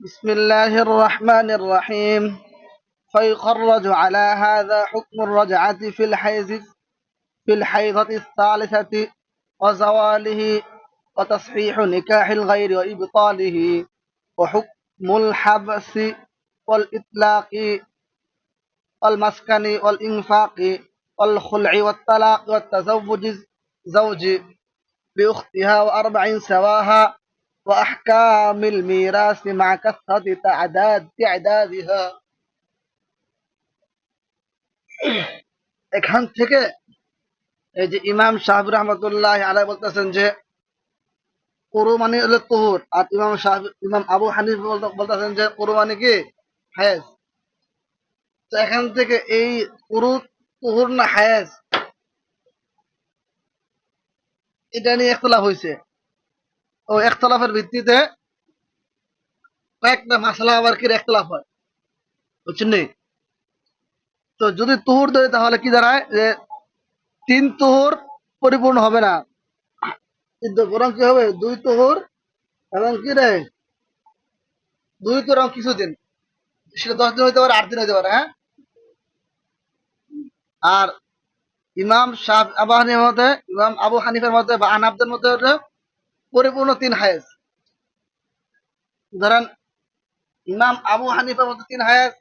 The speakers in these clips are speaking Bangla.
بسم الله الرحمن الرحيم. فيخرج على هذا حكم الرجعة في الحيز في الحيضة الثالثة وزواله وتصحيح نكاح الغير وإبطاله وحكم الحبس والإطلاق والمسكن والإنفاق والخلع والطلاق والتزوج زوج بأختها وأربع سواها وأحكام الميراث مع كثرة تعداد تعدادها এখান থেকে এই যে ইমাম সাহাবি রহমতুল্লাহ আলাই বলতেছেন যে কুরবানি হলো তুহুর আর ইমাম সাহাবি ইমাম আবু হানিফ বলতে- বলতেছেন যে কুরবানি কি হায়েজ তো এখান থেকে এই কুরু তুহুর না হায়েজ এটা নিয়ে একতলাফ হয়েছে ও একতলাফের ভিত্তিতে কয়েকটা মাসালা আবার কি একতলাফ হয়? বুঝছেন? তো যদি তুহুর ধরে তাহলে কি দাঁড়ায় যে তিন তুহুর পরিপূর্ণ হবে না। কিন্তু বরং কি হবে? দুই তুহুর এবং কি রে? দুই তুহুর এবং কিছুদিন সেটা দশ দিন হইতে পারে, আট দিন হইতে পারে হ্যাঁ? আর ইমাম শাহ আবু মধ্যে ইমাম আবু হানিফার মধ্যে বা আনাবদের হচ্ছে পরিপূর্ণ তিন হায়েজ। ধরেন, ইমাম আবু হানিফার মধ্যে তিন হায়েজ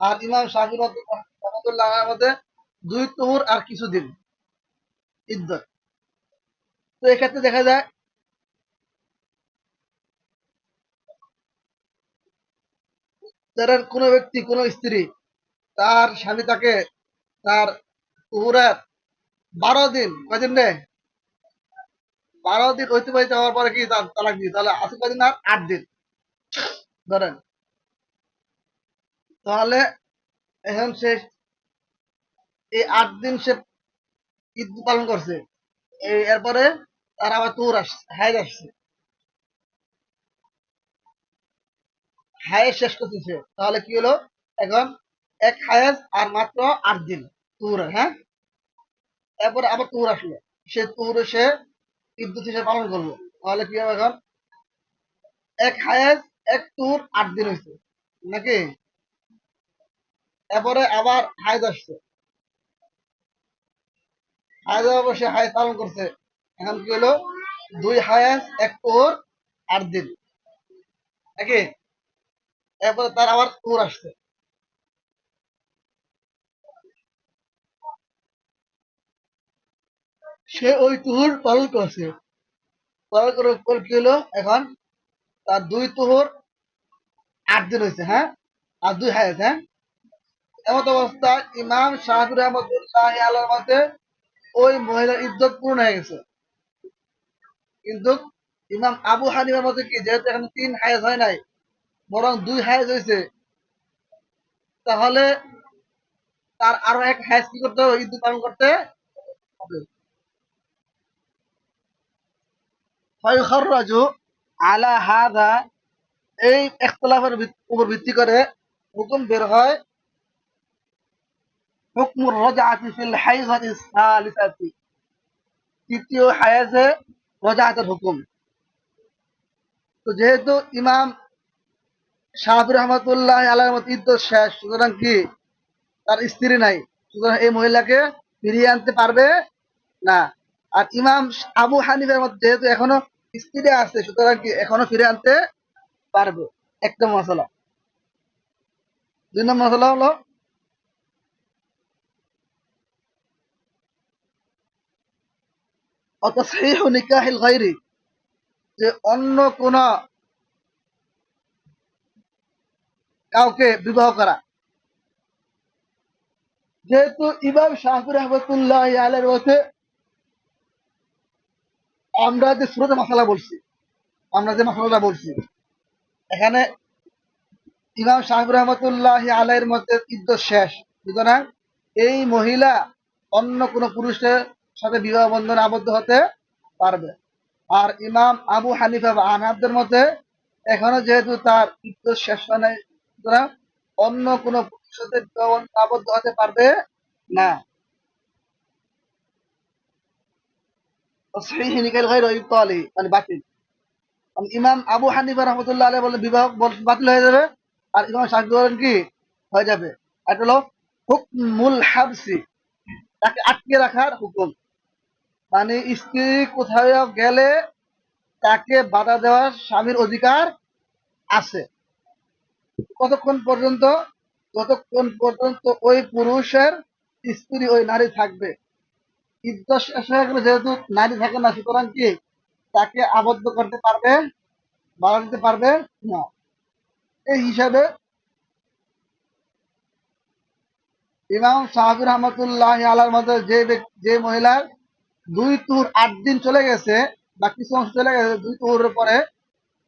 আর ইমাম শাহির মধ্যে দুই তুহুর আর কিছুদিন ইদ্যত তো এক্ষেত্রে দেখা যায়, ধরেন কোন ব্যক্তি, কোন স্ত্রী তার স্বামী তাকে তার তুহুরের বারো দিন, কয়দিন রে বারো দিন অতিবাহিত হওয়ার পরে কি তালাক দিয়ে তাহলে আছে কয়দিন আর আট দিন। ধরেন। তাহলে এখন সে এই আট দিন সে ঈদ পালন করছে। এরপরে তার আবার তুর আসছে হাইজ আসছে। হায়েজ শেষ করছে সে। তাহলে কি হলো? এখন এক হায়েজ আর মাত্র আট দিন তুর হ্যাঁ? এরপরে আবার তুর আসলো। সে তুরে সে হিসেবে পালন করল তাহলে কি হবে এখন? এক এক তুর, আট দিন হয়েছে নাকি? এরপরে আবার হায়েজ আসছে। আবার সে হায়েজ পালন করছে। এখন কি হলো? দুই হায়েজ এক তুর, আট দিন। নাকি? এরপরে তার আবার তুর আসছে। সে ওই তুহুর পালন করছে। পালন করার পর কি হলো? এখন তার দুই তুহুর আট দিন হয়েছে হ্যাঁ? আর দুই হায়াত হ্যাঁ? এমত অবস্থায় ইমাম শাহির রহমতুল্লাহ আল্লাহর মতে ওই মহিলার ইজ্জত পূর্ণ হয়ে গেছে। কিন্তু ইমাম আবু হানিফার মতে কি, যেহেতু এখানে তিন হায়াজ হয় নাই, বরং দুই হায়াজ হয়েছে, তাহলে তার আরও এক হায়াজ কি করতে হবে? ইদ্যুৎ পালন করতে হবে। ফয়খররাজু আলা হাদা, এই ইখতিলাফের উপর ভিত্তি করে হুকুম বের হয় ফিল সালিসাতি। তৃতীয় হায়াজে হুকুম। তো যেহেতু ইমাম শাহি রহমতুল্লাহ আলার মত ইদ্যত শেষ, সুতরাং কি? তার স্ত্রী নাই, সুতরাং এই মহিলাকে ফিরিয়ে আনতে পারবে না। আর ইমাম আবু হানিফের মত যেহেতু এখনও স্ত্রী আছে সুতরাং এখনও ফিরে আনতে পারবে? একটা মশলা। দুই নম্বর মশলা হলো যে অন্য কোন কাউকে বিবাহ করা। যেহেতু ইমাম শাহি রহমতুল্লাহ আলের মতে আমরা যে সুরতে মশলা বলছি, আমরা যে মশলাটা বলছি, এখানে ইমাম সাহেব রহমতুল্লাহ আলাইয়ের মধ্যে ইদ্যত শেষ। সুতরাং এই মহিলা অন্য কোন পুরুষের সাথে বিবাহ বন্ধনে আবদ্ধ হতে পারবে। আর ইমাম আবু হানিফা বা আনহাবদের মধ্যে এখনও যেহেতু তার ইদ্যত শেষ হয় নাই, সুতরাং অন্য কোন পুরুষের বিবাহ আবদ্ধ হতে পারবে না। সেই হিনিকাল গায়র ইবতালি মানে বাতিল। ইমাম আবু হানিফা রহমতুল্লাহ আলাই বলে বিবাহ বাতিল হয়ে যাবে। আর ইমাম শাফি বলেন কি? হয়ে যাবে। এটা হলো হুকমুল হাবসি। তাকে আটকে রাখার হুকুম। মানে স্ত্রী কোথাও গেলে তাকে বাধা দেওয়ার স্বামীর অধিকার আছে। কতক্ষণ পর্যন্ত? ততক্ষণ পর্যন্ত ওই পুরুষের স্ত্রী ওই নারী থাকবে। শেষ হয়ে গেলে যেহেতু নারী থাকে না, সুতরাং কি তাকে আবদ্ধ করতে পারবে, বাধা দিতে পারবে না। এই হিসাবে ইমাম রহমতুল্লাহ আলার যে যে মহিলার দুই তুর আট দিন চলে গেছে, বা কিছু অংশ চলে গেছে দুই তুরের পরে,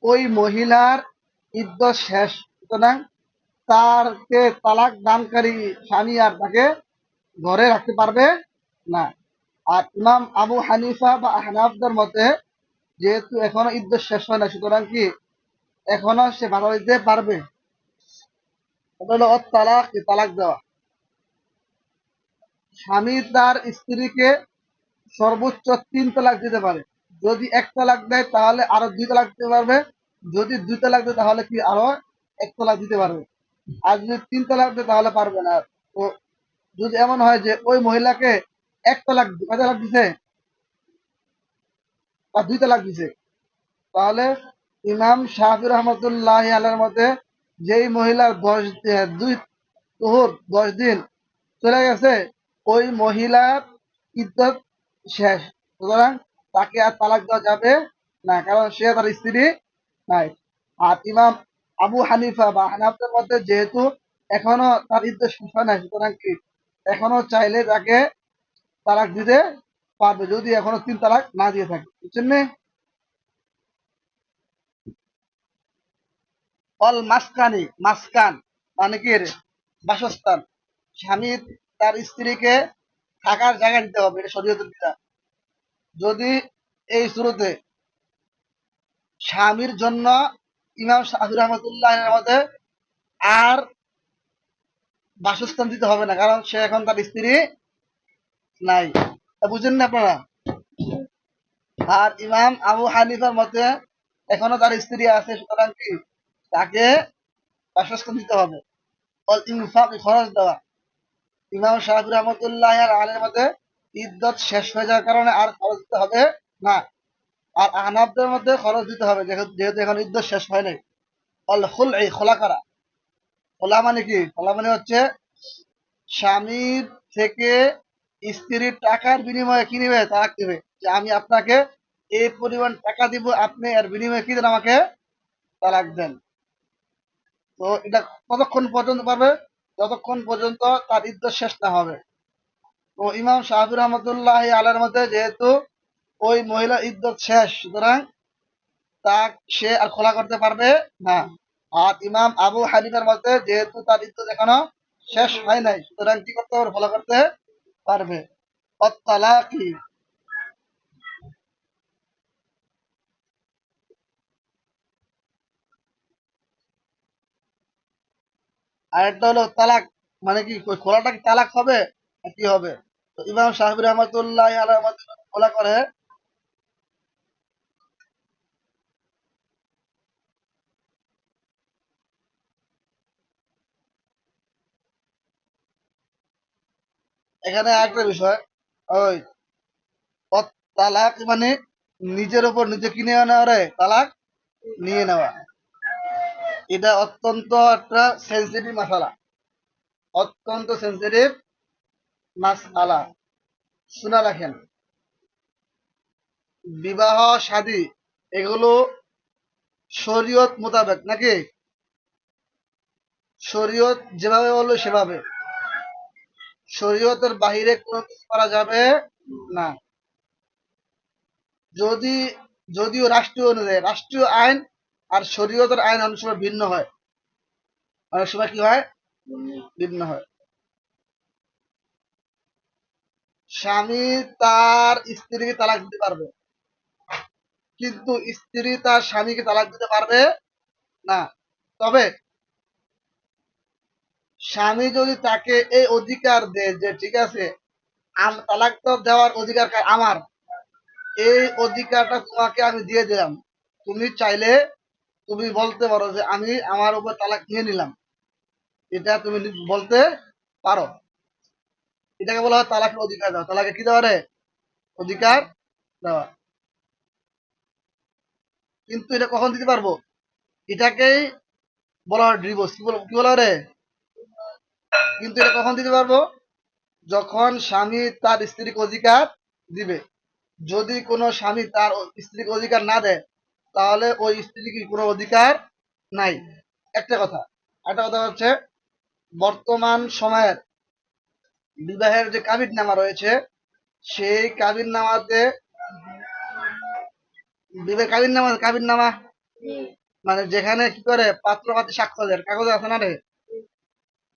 ওই মহিলার ইদ্যত শেষ। সুতরাং তারকে তালাক দানকারী স্বামী আর তাকে ঘরে রাখতে পারবে না। আর ইমাম আবু হানিফা বা হানাফদের মতে যেহেতু এখনও ইদ্যত শেষ হয় না সুতরাং কি এখনও সে বাধা দিতে পারবে? তালাক তালাক দেওয়া। স্বামী তার স্ত্রীকে সর্বোচ্চ তিন তালাক দিতে পারে। যদি এক তালাক দেয়, তাহলে আরও দুই তালাক দিতে পারবে। যদি দুই তালাক দেয়, তাহলে কি আরও এক তালাক দিতে পারবে? আর যদি তিন তালাক দেয়, তাহলে পারবে না। তো যদি এমন হয় যে ওই মহিলাকে এক তালাক কয় তালাক দিছে? বা দুই তালাক দিছে। তাহলে ইমাম শাহি রহমতুল্লাহ আলের মতে যেই মহিলার দশ দুই তোহর দশ দিন চলে গেছে, ওই মহিলার ইদ্যত শেষ। সুতরাং তাকে আর তালাক দেওয়া যাবে না, কারণ সে তার স্ত্রী নাই। আর ইমাম আবু হানিফা বা হানাফদের মধ্যে যেহেতু এখনও তার ইদ্যত শেষ হয় নাই, সুতরাং কি? এখনও চাইলে তাকে তালাক দিতে পারবে যদি এখনও তিন তালাক না দিয়ে থাকে। বুঝছেন নে? অল মাসকানি, মাসকান মানে বাসস্থান। স্বামী তার স্ত্রীকে থাকার জায়গা দিতে হবে, এটা শরীয়তের যদি এই শুরুতে স্বামীর জন্য ইমাম শাহুর রহমতুল্লাহ মতে আর বাসস্থান দিতে হবে না, কারণ সে এখন তার স্ত্রী নাই। বুঝেন না আপনারা? আর ইমাম আবু হানিফার মতে, এখনও তার স্ত্রী আছে, সুতরাং কি? তাকে বাসস্থান দিতে হবে। খরচ দেওয়া। ইমাম শাহির রহমতুল্লাহ আর আলের মতে, ইদ্যত শেষ হয়ে যাওয়ার কারণে আর খরচ দিতে হবে না। আর আহনাবদের মধ্যে খরচ দিতে হবে যেহেতু এখন ইদ্যত শেষ হয় নাই। অল খুল, এই খোলা করা? খোলা মানে কি? খোলা মানে হচ্ছে স্বামীর থেকে স্ত্রীর টাকার বিনিময়ে কি নিবে? তালাক দিবে। যে আমি আপনাকে এই পরিমাণ টাকা দিব, আপনি এর বিনিময়ে কি দেন আমাকে? তালাক দেন। তো এটা কতক্ষণ পর্যন্ত পারবে? যতক্ষণ পর্যন্ত তার ইদ্যত শেষ না হবে। তো ইমাম শাহির রহমতুল্লাহ আলের মধ্যে যেহেতু ওই মহিলা ইদ্যত শেষ, সুতরাং তা সে আর খোলা করতে পারবে না। আর ইমাম আবু হানিফার মধ্যে যেহেতু তার ইদ্যত এখনও শেষ হয় নাই, সুতরাং কি করতে পারবে খোলা করতে পারবে। অত্তালাকি। আরেকটা হলো তালাক মানে কি খোলাটা কি তালাক হবে? কি হবে? তো ইমাম সাহেব রহমতুল্লাহ আলহামদুল্লাহ খোলা করে এখানে একটা বিষয়, ওই তালাক মানে নিজের উপর নিজে কিনে নেওয়া রে তালাক নিয়ে নেওয়া। এটা অত্যন্ত একটা সেন্সিটিভ মশালা। অত্যন্ত সেন্সিটিভ মাসআলা শোনা রাখেন। বিবাহ, শাদী, এগুলো শরীয়ত মোতাবেক নাকি? শরীয়ত যেভাবে বলল সেভাবে। শরীয়তের বাহিরে কোনো কিছু করা যাবে না। যদি, যদিও রাষ্ট্রীয় অনুযায়ী, রাষ্ট্রীয় আইন আর শরীয়তের আইন অনেক সময় ভিন্ন হয়। অনেক সময় কি হয়? ভিন্ন হয়। স্বামী তার স্ত্রীকে তালাক দিতে পারবে। কিন্তু স্ত্রী তার স্বামীকে তালাক দিতে পারবে না। তবে স্বামী যদি তাকে এই অধিকার দেয় যে, ঠিক আছে তালাক তো দেওয়ার অধিকার আমার। এই অধিকারটা তোমাকে আমি দিয়ে দিলাম। তুমি চাইলে, তুমি বলতে পারো যে, আমি আমার উপর তালাক নিয়ে নিলাম। এটা তুমি বলতে পারো। এটাকে বলা হয় তালাকের অধিকার দেওয়া। তালাকে কি দেওয়া রে? অধিকার দেওয়া। কিন্তু এটা কখন দিতে পারব? এটাকেই বলা হয় ডিভোর্স কি বল- কি বলা রে? কিন্তু এটা কখন দিতে পারব? যখন স্বামী তার স্ত্রীকে অধিকার দিবে। যদি কোনো স্বামী তার স্ত্রীকে অধিকার না দেয় তাহলে ওই স্ত্রী কি কোনো অধিকার নাই? একটা কথা। একটা কথা হচ্ছে বর্তমান সময়ের বিবাহের যে কাবির নামা রয়েছে সেই কাবির নামাতে বিবাহ কাবির নামা কাবির নামা মানে যেখানে কি করে পাত্র পাত্রী স্বাক্ষরের কাগজ আছে না রে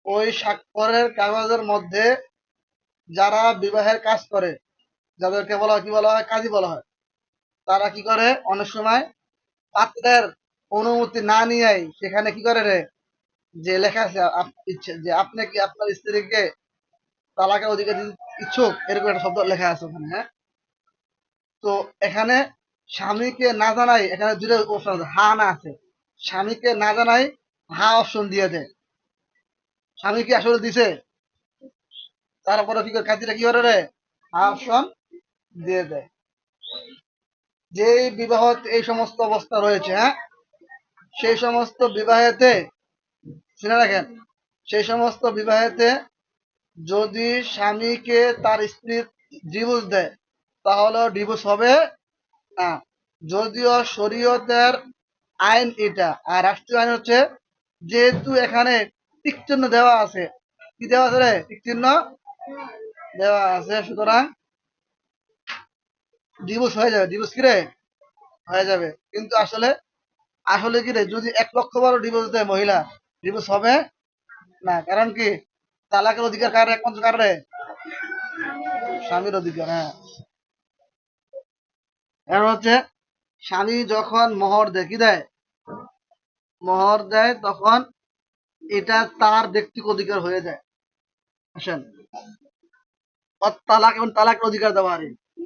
ওই স্বাক্ষরের কাগজের মধ্যে যারা বিবাহের কাজ করে, যাদেরকে বলা হয়, কি বলা হয়, কাজী বলা হয়, তারা কি করে? অনেক সময় পাত্রের অনুমতি না নিয়েই সেখানে কি করে রে? যে লেখা আছে যে আপনি কি আপনার স্ত্রীকে তালাকের অধিকার ইচ্ছুক? এরকম একটা শব্দ লেখা আছে ওখানে হ্যাঁ? তো এখানে স্বামীকে না জানাই, এখানে দুটো অপশন আছে, হা না আছে। স্বামীকে না জানাই হা অপশন দিয়ে দেয়। স্বামী কি আসলে দিছে? তারপরে কি করে কাজীরা কি করে হা দিয়ে দেয়। যে বিবাহ এই সমস্ত অবস্থা রয়েছে হ্যাঁ? সেই সমস্ত বিবাহেতে, শুনে রাখেন, সেই সমস্ত বিবাহেতে যদি স্বামীকে তার স্ত্রী ডিভোর্স দেয় তাহলে ডিভোর্স হবে না। যদিও শরীয়তের আইন এটা, আর রাষ্ট্রীয় আইন হচ্ছে, যেহেতু এখানে টিক চিহ্ন দেওয়া আছে। কি দেওয়া আছে রে? টিক চিহ্ন দেওয়া আছে, সুতরাং ডিভোর্স হয়ে যাবে। ডিভোর্স কি রে? হয়ে যাবে। কিন্তু আসলে আসলে কি রে? যদি এক লক্ষ বারো ডিভোর্স দেয় মহিলা ডিভোর্স হবে না। কারণ কি? তালাকের অধিকার কার একমাত্র কার রে? স্বামীর অধিকার হ্যাঁ। এখন হচ্ছে, স্বামী যখন মোহর দেখি দেয়? মোহর দেয় তখন এটা তার ব্যক্তিগত অধিকার হয়ে যায়। আসেন। তালাক এবং তালাকের অধিকার দেওয়া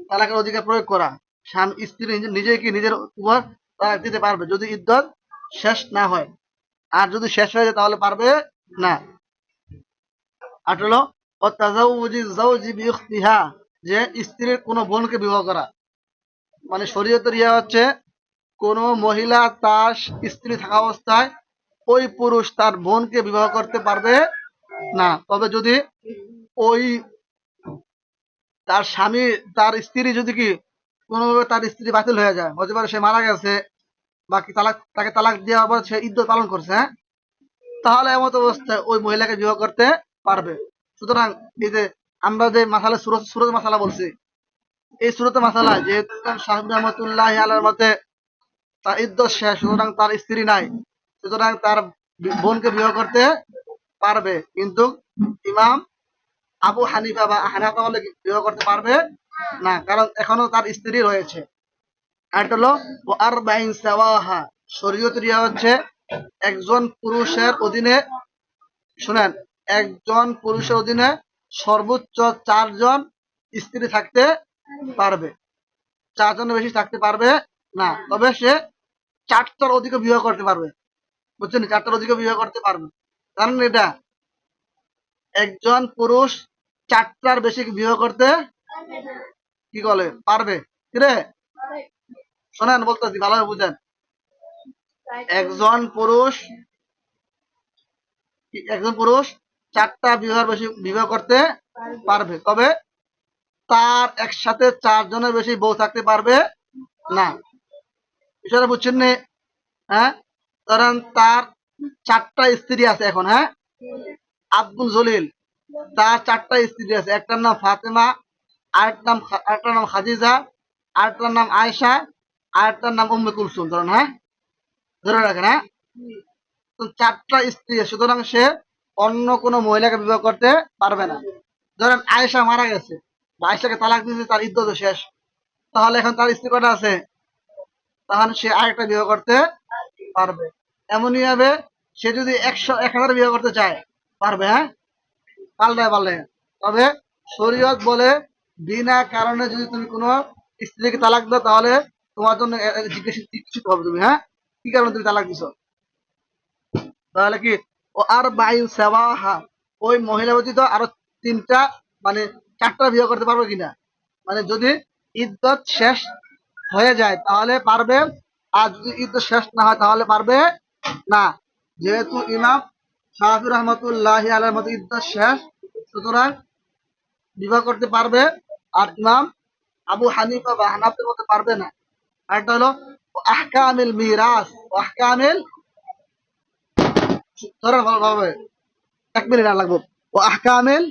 তালাকের অধিকার প্রয়োগ করা। স্বামী, স্ত্রী নিজে- কি নিজের উপর তালাক দিতে পারবে? যদি ইদ্যত শেষ না হয়। আর যদি শেষ হয়ে যায় তাহলে পারবে না। বিউখতিহা যে স্ত্রীর কোনো বোনকে বিবাহ করা। মানে শরীয়তের ইয়া হচ্ছে, কোন মহিলা তার স্ত্রী থাকা অবস্থায় ওই পুরুষ তার বোনকে বিবাহ করতে পারবে না। তবে যদি ওই তার স্বামী, তার স্ত্রী যদি কি কোনোভাবে তার স্ত্রী বাতিল হয়ে যায়, হতে পারে সে মারা গেছে বা কি তালাক, তাকে তালাক দেওয়ার পর সে ইদ্যত পালন করছে হ্যাঁ? তাহলে এমত অবস্থায় ওই মহিলাকে বিবাহ করতে পারবে। সুতরাং এই যে আমরা যে মাসালা সুরত সুরত মাসালা বলছি, এই সুরত মাসালা যেহেতু শাহিদ রহমতুল্লাহ আলার মতে তার ইদ্যত শেষ, সুতরাং তার স্ত্রী নাই। সুতরাং তার বোনকে বিবাহ করতে পারবে। কিন্তু ইমাম আবু হানিফা বা হানাফা কি বিবাহ করতে পারবে না, কারণ এখনও তার স্ত্রী রয়েছে। হচ্ছে একজন পুরুষের অধীনে, শুনেন, একজন পুরুষের অধীনে সর্বোচ্চ চারজন স্ত্রী থাকতে পারবে। চারজনের বেশি থাকতে পারবে না, তবে সে চারটার অধিক বিবাহ করতে পারবে। বুঝছেন চারটার অধিক বিবাহ করতে পারবে। কারণ এটা একজন পুরুষ চারটার বেশি বিবাহ করতে কি বলে? পারবে। কিরে শোনেন, বলতেছি, ভালোভাবে বুঝেন। একজন পুরুষ একজন পুরুষ চারটা বিবাহ বেশি বিবাহ করতে পারবে। তবে তার একসাথে চারজনের বেশি বউ থাকতে পারবে না। বিষয়টা বুঝছেন হ্যাঁ? কারণ তার চারটা স্ত্রী আছে এখন হ্যাঁ? আব্দুল জলিল, তার চারটা স্ত্রী আছে। একটার নাম ফাতেমা, আরেকটার নাম আরেকটার নাম খাদিজা, আরেকটার নাম আয়েশা, আরেকটার নাম উম্মে কুলসুম, ধরেন হ্যাঁ? ধরে রাখেন হ্যাঁ? চারটা স্ত্রী সুতরাং সে অন্য কোনো মহিলাকে বিবাহ করতে পারবে না। ধরেন আয়েশা মারা গেছে, বা আয়েশাকে তালাক দিয়েছে, তার ইদ্যত শেষ। তাহলে এখন তার স্ত্রী কটা আছে? তাহলে সে আরেকটা বিবাহ করতে পারবে। এমনই ভাবে সে যদি একশো, এক হাজার বিবাহ করতে চায়, পারবে হ্যাঁ? পাল্টায় পাল্টায়। তবে শরীয়ত বলে, বিনা কারণে যদি তুমি কোনো স্ত্রীকে তালাক দাও, তাহলে তোমার জন্য জিজ্ঞেসিত হবে তুমি হ্যাঁ? কি কারণে তুমি তালাক দিছো? তাহলে কি? ও আর বাইন সেবাহা, ওই মহিলা ব্যতীত আরও তিনটা মানে চারটা বিয়ে করতে পারবে কিনা? মানে যদি ইদ্যত শেষ হয়ে যায়, তাহলে পারবে আর যদি ইদ্যত শেষ না হয়, তাহলে পারবে না। যেহেতু ইমাম শাহাফি রহমতুল্লাহ আলের মতো ইদ্যত শেষ, সুতরাং বিবাহ করতে পারবে আর ইমাম আবু হানিফা বা হানাফের মতো পারবে না। আরেকটা হলো, আহকামিল মিরাস, আহকামিল ধরেন ভালোভাবে। এক মিনিট আর লাগবো। ও আহকামিল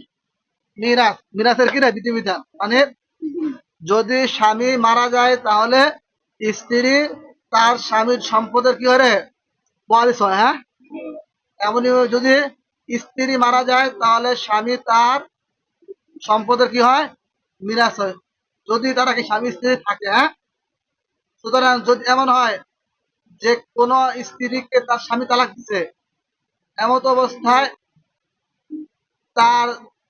মিরাস, মিরাসের কি রে বিধিবিধান মানে যদি স্বামী মারা যায়, তাহলে স্ত্রী তার স্বামীর সম্পদের কি হয় ওয়ারিস হয় হ্যাঁ? এমনই যদি স্ত্রী মারা যায়, তাহলে স্বামী তার সম্পদের কি হয়? মিরাস হয়। যদি তারা কি স্বামী স্ত্রী থাকে হ্যাঁ? সুতরাং যদি এমন হয় যে কোন স্ত্রীকে তার স্বামী তালাক দিছে, এমত অবস্থায় তার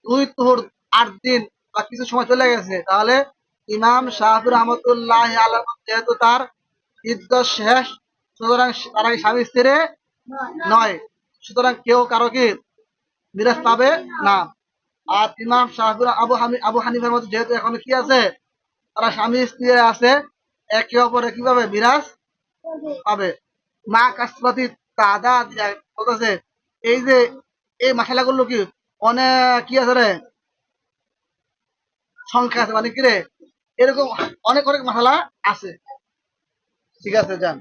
দুই তুহুর আট দিন বা কিছু সময় চলে গেছে, তাহলে ইমাম শাহাবুর রহমতুল্লাহ আলম যেহেতু তার ইদ্যত শেষ, সুতরাং তারা স্বামী স্ত্রী? নয়। সুতরাং কেউ কারও কি মিরাজ পাবে না। আর ইমাম শাহাবুর আবু হানি, আবু হানিফের মতো যেহেতু এখন কি আছে? তারা স্বামী স্ত্রী আছে, একে অপরে কীভাবে মিরাজ পাবে? মা কাসপাতি দাদা বলতেছে, এই যে, এই মশালাগুলো কি অনেক কি আছে রে? সংখ্যা আছে মানে কি রে? এরকম অনেক অনেক মশলা আছে। ঠিক আছে যান।